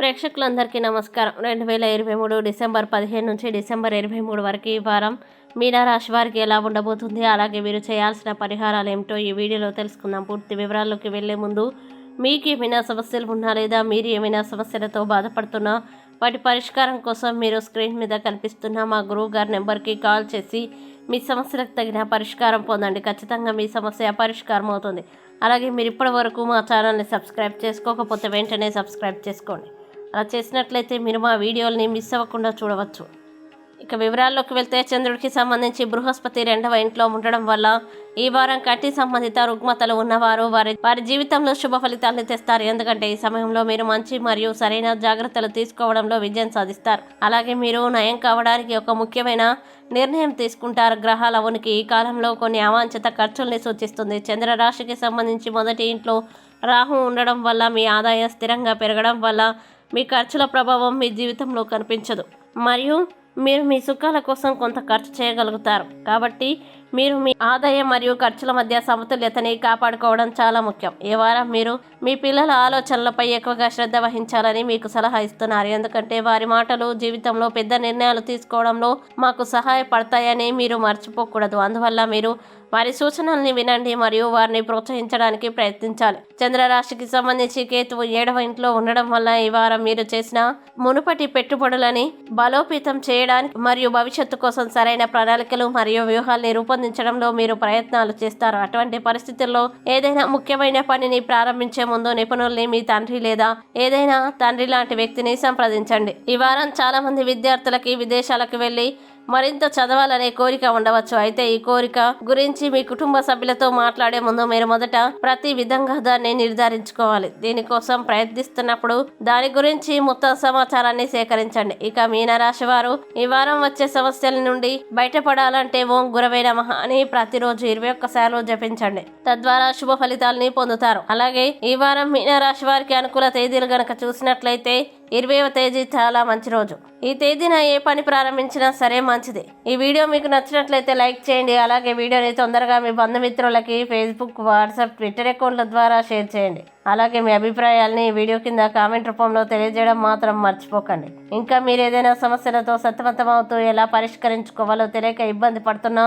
ప్రేక్షకులందరికీ నమస్కారం. రెండు వేల ఇరవై మూడు డిసెంబర్ పదిహేను నుంచి డిసెంబర్ ఇరవై మూడు వరకు ఈ వారం మీనరాశి వారికి ఎలా ఉండబోతుంది? అలాగే మీరు చేయాల్సిన పరిహారాలు ఏమిటో ఈ వీడియోలో తెలుసుకుందాం. పూర్తి వివరాల్లోకి వెళ్ళే ముందు మీకు ఏమైనా సమస్యలు ఉన్నా లేదా మీరు ఏమైనా సమస్యలతో బాధపడుతున్నా వాటి పరిష్కారం కోసం మీరు స్క్రీన్ మీద కనిపిస్తున్న మా గురువు గారి నెంబర్కి కాల్ చేసి మీ సమస్యలకు తగిన పరిష్కారం పొందండి. ఖచ్చితంగా మీ సమస్య పరిష్కారం అవుతుంది. అలాగే మీరు ఇప్పటి వరకు మా ఛానల్ని సబ్స్క్రైబ్ చేసుకోకపోతే వెంటనే సబ్స్క్రైబ్ చేసుకోండి. అలా చేసినట్లయితే మీరు మా వీడియోల్ని మిస్ అవ్వకుండా చూడవచ్చు. ఇక వివరాల్లోకి వెళ్తే చంద్రుడికి సంబంధించి బృహస్పతి రెండవ ఇంట్లో ఉండడం వల్ల ఈ వారం కంటి సంబంధిత రుగ్మతలు ఉన్నవారు వారి వారి జీవితంలో శుభ ఫలితాలను తెస్తారు. ఎందుకంటే ఈ సమయంలో మీరు మంచి మరియు సరైన జాగ్రత్తలు తీసుకోవడంలో విజయం సాధిస్తారు. అలాగే మీరు నయం కావడానికి ఒక ముఖ్యమైన నిర్ణయం తీసుకుంటారు. గ్రహాల ఉనికి ఈ కాలంలో కొన్ని అవాంఛిత ఖర్చుల్ని సూచిస్తుంది. చంద్రరాశికి సంబంధించి మొదటి ఇంట్లో రాహు ఉండడం వల్ల మీ ఆదాయం స్థిరంగా పెరగడం వల్ల మీ ఖర్చుల ప్రభావం మీ జీవితంలో కనిపించదు. మరియు మీరు మీ సుఖాల కోసం కొంత ఖర్చు చేయగలుగుతారు. కాబట్టి మీరు మీ ఆదాయం మరియు ఖర్చుల మధ్య సమతుల్యతని కాపాడుకోవడం చాలా ముఖ్యం. ఈ వారం మీరు మీ పిల్లల ఆలోచనలపై ఎక్కువగా శ్రద్ధ వహించాలని మీకు సలహా ఇస్తున్నారు. ఎందుకంటే వారి మాటలు జీవితంలో పెద్ద నిర్ణయాలు తీసుకోవడంలో మాకు సహాయపడతాయని మీరు మర్చిపోకూడదు. అందువల్ల మీరు వారి సూచనల్ని వినండి మరియు వారిని ప్రోత్సహించడానికి ప్రయత్నించాలి. చంద్రరాశికి సంబంధించి కేతువు ఏడవ ఇంట్లో ఉండడం వల్ల ఈ వారం మీరు చేసిన మునుపటి పెట్టుబడులని బలోపేతం చేయడానికి మరియు భవిష్యత్తు కోసం సరైన ప్రణాళికలు మరియు వ్యూహాల్ని రూపొందించడంలో మీరు ప్రయత్నాలు చేస్తారు. అటువంటి పరిస్థితుల్లో ఏదైనా ముఖ్యమైన పనిని ప్రారంభించే ముందు నిపుణుల్ని మీ తండ్రి లేదా ఏదైనా తండ్రి లాంటి వ్యక్తిని సంప్రదించండి. ఈ వారం చాలా మంది విద్యార్థులకి విదేశాలకు వెళ్ళి మరింత చదవాలనే కోరిక ఉండవచ్చు. అయితే ఈ కోరిక గురించి మీ కుటుంబ సభ్యులతో మాట్లాడే ముందు మీరు మొదట ప్రతి విధంగా దాన్ని నిర్ధారించుకోవాలి. దీనికోసం ప్రయత్నిస్తున్నప్పుడు దాని గురించి మొత్తం సమాచారాన్ని సేకరించండి. ఇక మీనరాశి వారు ఈ వారం వచ్చే సమస్యల నుండి బయటపడాలంటే ఓం గురవే నమ అని ప్రతిరోజు ఇరవై ఒక్కసార్లు జపించండి. తద్వారా శుభ ఫలితాలని పొందుతారు. అలాగే ఈ వారం మీనరాశి వారికి అనుకూల తేదీలు గనక చూసినట్లయితే ఇరవైవ తేదీ చాలా మంచి రోజు. ఈ తేదీన ఏ పని ప్రారంభించినా సరే మంచిది. ఈ వీడియో మీకు నచ్చినట్లయితే లైక్ చేయండి. అలాగే వీడియోని తొందరగా మీ బంధుమిత్రులకి ఫేస్బుక్ వాట్సాప్ ట్విట్టర్ అకౌంట్ల ద్వారా షేర్ చేయండి. అలాగే మీ అభిప్రాయాల్ని ఈ వీడియో కింద కామెంట్ రూపంలో తెలియజేయడం మాత్రం మర్చిపోకండి. ఇంకా మీరు ఏదైనా సమస్యలతో సతమతమవుతూ ఎలా పరిష్కరించుకోవాలో తెలియక ఇబ్బంది పడుతున్నా